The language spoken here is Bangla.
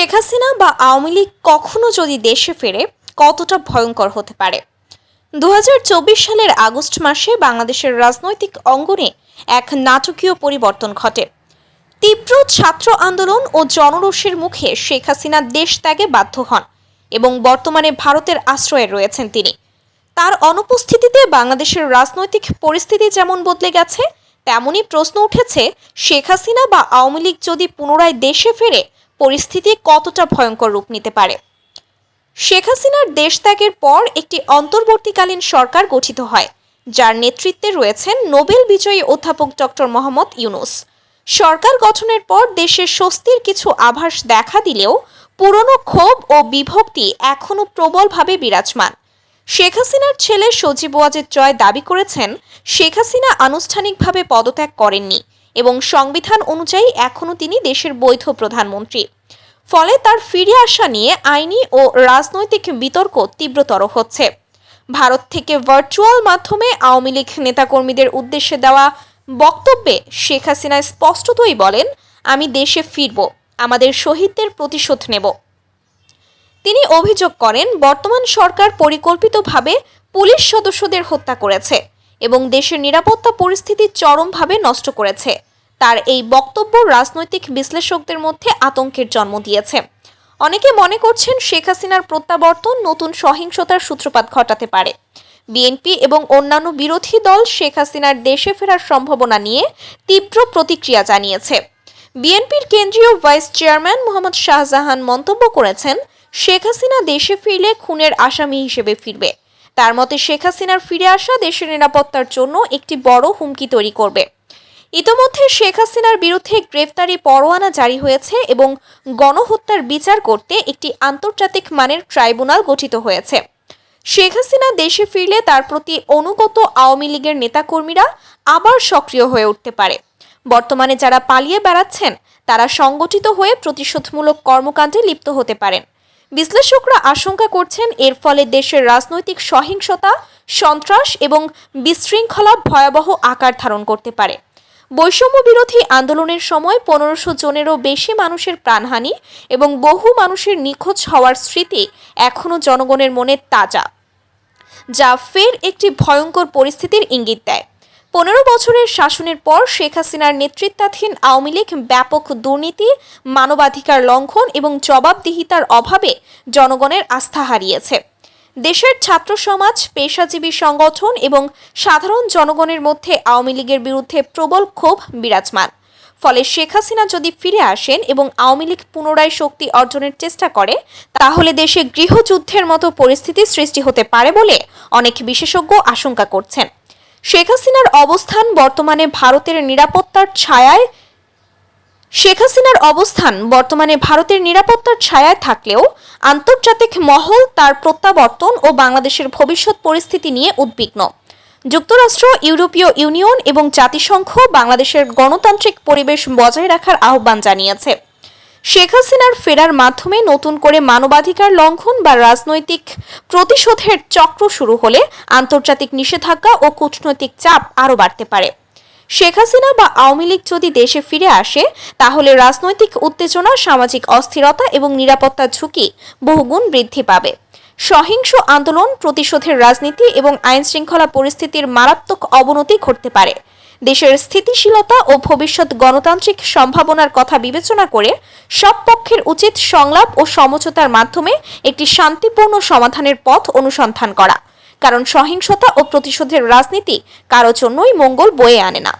শেখ হাসিনা বা আওয়ামী লীগ কখনো যদি দেশে ফেরে, কতটা ভয়ঙ্কর হতে পারে? দু হাজার চব্বিশ সালের আগস্ট মাসে বাংলাদেশের রাজনৈতিক অঙ্গনে এক নাটকীয় পরিবর্তন ঘটে। তীব্র ছাত্র আন্দোলন ও জনরোষের মুখে শেখ হাসিনা দেশ ত্যাগে বাধ্য হন এবং বর্তমানে ভারতের আশ্রয়ে রয়েছেন তিনি। তার অনুপস্থিতিতে বাংলাদেশের রাজনৈতিক পরিস্থিতি যেমন বদলে গেছে, তেমনই প্রশ্ন উঠেছে, শেখ হাসিনা বা আওয়ামী লীগ যদি পুনরায় দেশে ফেরে পরিস্থিতি কতটা ভয়ঙ্কর রূপ নিতে পারে? শেখ হাসিনার দেশ ত্যাগের পর একটি অন্তর্বর্তীকালীন সরকার গঠিত হয়, যার নেতৃত্বে রয়েছেন নোবেল বিজয়ী অধ্যাপক ডক্টর মোহাম্মদ ইউনুস। সরকার গঠনের পর দেশে স্বস্তির কিছু আভাস দেখা দিলেও পুরনো ক্ষোভ ও বিভক্তি এখনও প্রবলভাবে বিরাজমান। শেখ হাসিনার ছেলে সজীব ওয়াজেদ জয় দাবি করেছেন, শেখ হাসিনা আনুষ্ঠানিকভাবে পদত্যাগ করেননি। এবং সংবিধান অনুযায়ী এখনও তিনি দেশের বৈধ প্রধানমন্ত্রী। ফলে তার ফিরে আসা নিয়ে আইনি ও রাজনৈতিক বিতর্ক তীব্রতর হচ্ছে। ভারত থেকে ভার্চুয়াল মাধ্যমে আওয়ামী লীগ নেতাকর্মীদের উদ্দেশ্যে দেওয়া বক্তব্যে শেখ হাসিনা স্পষ্টতই বলেন, আমি দেশে ফিরব, আমাদের শহীদদের প্রতিশোধ নেব। তিনি অভিযোগ করেন, বর্তমান সরকার পরিকল্পিতভাবে পুলিশ সদস্যদের হত্যা করেছে। এবং দেশের নিরাপত্তা পরিস্থিতি চরমভাবে নষ্ট করেছে। তার এই বক্তব্য রাজনৈতিক বিশ্লেষকদের মধ্যে আতঙ্কের জন্ম দিয়েছে। অনেকে মনে করছেন শেখ হাসিনার প্রত্যাবর্তন নতুন সহিংসতার সূত্রপাত ঘটাতে পারে। বিএনপি এবং অন্যান্য বিরোধী দল শেখ হাসিনার দেশে ফেরার সম্ভাবনা নিয়ে তীব্র প্রতিক্রিয়া জানিয়েছে। বিএনপির কেন্দ্রীয় ভাইস চেয়ারম্যান মোহাম্মদ শাহজাহান মন্তব্য করেছেন, শেখ হাসিনা দেশে ফিরলে খুনের আসামি হিসেবে ফিরবে। তার মতে শেখ হাসিনার ফিরে আসা দেশের নিরাপত্তার জন্য একটি বড় হুমকি তৈরি করবে। ইতোমধ্যে শেখ হাসিনার বিরুদ্ধে গ্রেফতারি পরোয়ানা জারি হয়েছে এবং গণহত্যার বিচার করতে একটি আন্তর্জাতিক মানের ট্রাইব্যুনাল গঠিত হয়েছে। শেখ হাসিনা দেশে ফিরলে তার প্রতি অনুগত আওয়ামী লীগের নেতাকর্মীরা আবার সক্রিয় হয়ে উঠতে পারে। বর্তমানে যারা পালিয়ে বেড়াচ্ছেন, তারা সংগঠিত হয়ে প্রতিশোধমূলক কর্মকাণ্ডে লিপ্ত হতে পারেন। বিশ্লেষকরা আশঙ্কা করছেন এর ফলে দেশের রাজনৈতিক সহিংসতা, সন্ত্রাস এবং বিশৃঙ্খলা ভয়াবহ আকার ধারণ করতে পারে। বৈষম্য বিরোধী আন্দোলনের সময় পনেরোশো জনেরও বেশি মানুষের প্রাণহানি এবং বহু মানুষের নিখোঁজ হওয়ার স্মৃতি এখনও জনগণের মনে তাজা, যা ফের একটি ভয়ঙ্কর পরিস্থিতির ইঙ্গিত দেয়। পনেরো বছরের শাসনের পর শেখ হাসিনার নেতৃত্বাধীন আওয়ামী লীগ ব্যাপক দুর্নীতি, মানবাধিকার লঙ্ঘন এবং জবাবদিহিতার অভাবে জনগণের আস্থা হারিয়েছে। দেশের ছাত্র সমাজ, পেশাজীবী সংগঠন এবং সাধারণ জনগণের মধ্যে আওয়ামী লীগের বিরুদ্ধে প্রবল ক্ষোভ বিরাজমান। ফলে শেখ হাসিনা যদি ফিরে আসেন এবং আওয়ামী লীগ পুনরায় শক্তি অর্জনের চেষ্টা করে, তাহলে দেশে গৃহযুদ্ধের মতো পরিস্থিতি সৃষ্টি হতে পারে বলে অনেক বিশেষজ্ঞ আশঙ্কা করছেন। শেখ হাসিনার অবস্থান বর্তমানে ভারতের নিরাপত্তার ছায়ায় শেখ হাসিনার অবস্থান বর্তমানে ভারতের নিরাপত্তার ছায়ায় থাকলেও আন্তর্জাতিক মহল তার প্রত্যাবর্তন ও বাংলাদেশের ভবিষ্যৎ পরিস্থিতি নিয়ে উদ্বিগ্ন। যুক্তরাষ্ট্র, ইউরোপীয় ইউনিয়ন এবং জাতিসংঘ বাংলাদেশের গণতান্ত্রিক পরিবেশ বজায় রাখার আহ্বান জানিয়েছে। শেখ হাসিনার ফেরার মাধ্যমে নতুন করে মানবাধিকার লঙ্ঘন বা রাজনৈতিক প্রতিশোধের চক্র শুরু হলে আন্তর্জাতিক নিষেধাজ্ঞা ও কূটনৈতিক চাপ আরও বাড়তে পারে। শেখ হাসিনা বা আওয়ামী লীগ যদি দেশে ফিরে আসে, তাহলে রাজনৈতিক উত্তেজনা, সামাজিক অস্থিরতা এবং নিরাপত্তা ঝুঁকি বহুগুণ বৃদ্ধি পাবে। সহিংস আন্দোলন, প্রতিশোধের রাজনীতি এবং আইনশৃঙ্খলা পরিস্থিতির মারাত্মক অবনতি ঘটতে পারে। দেশের স্থিতিশীলতা ও ভবিষ্যৎ গণতান্ত্রিক সম্ভাবনার কথা বিবেচনা করে সব পক্ষের উচিত সংলাপ ও সমঝোতার মাধ্যমে একটি শান্তিপূর্ণ সমাধানের পথ অনুসন্ধান করা। কারণ সহিংসতা ও প্রতিশোধের রাজনীতি কারও জন্যই মঙ্গল বয়ে আনে না।